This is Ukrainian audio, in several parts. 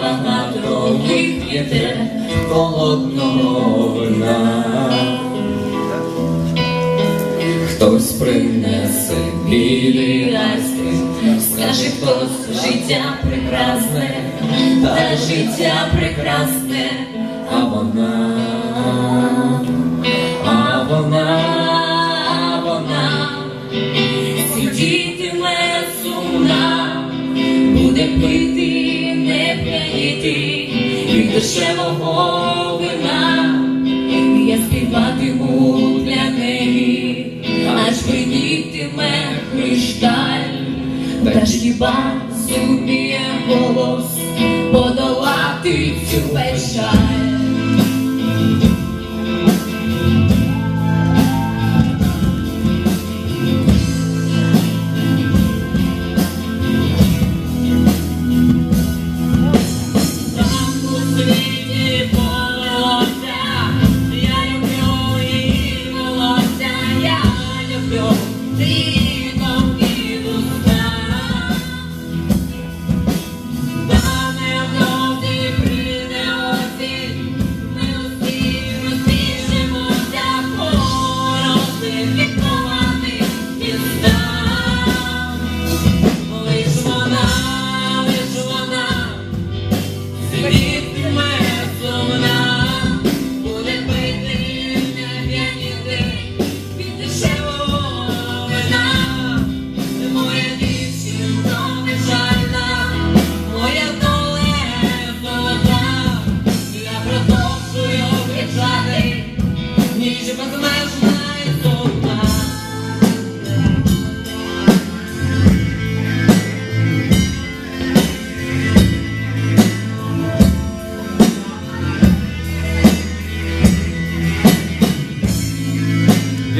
багато вип'єте холодного вина. Хтось принесе білі айстри, скаже хтось життя прекрасне, та життя прекрасне, а вона, пити, не п'яніти, від дешевого вина. Я співатиму для неї, аж винітиме кришталь, та ж хіба зуміє голос подолати цю печаль.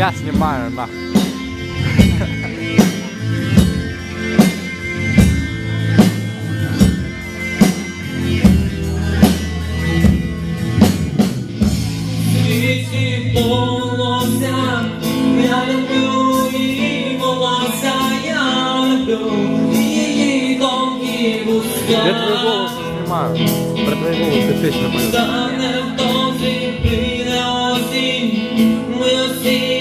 Я снимаю на. Світі волосся, я люблю її волосся, я люблю її тонкі вузька. Я твой голос знімаю, Про твой голос и песню мою. Та невдовзі прийде осінь, ми усі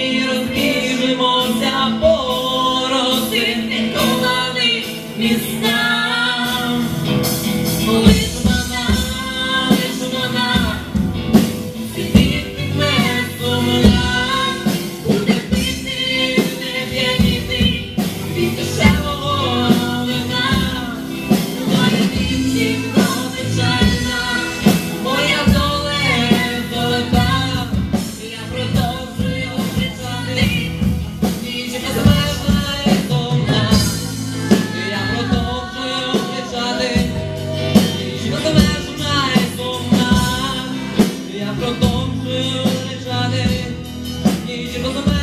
It was a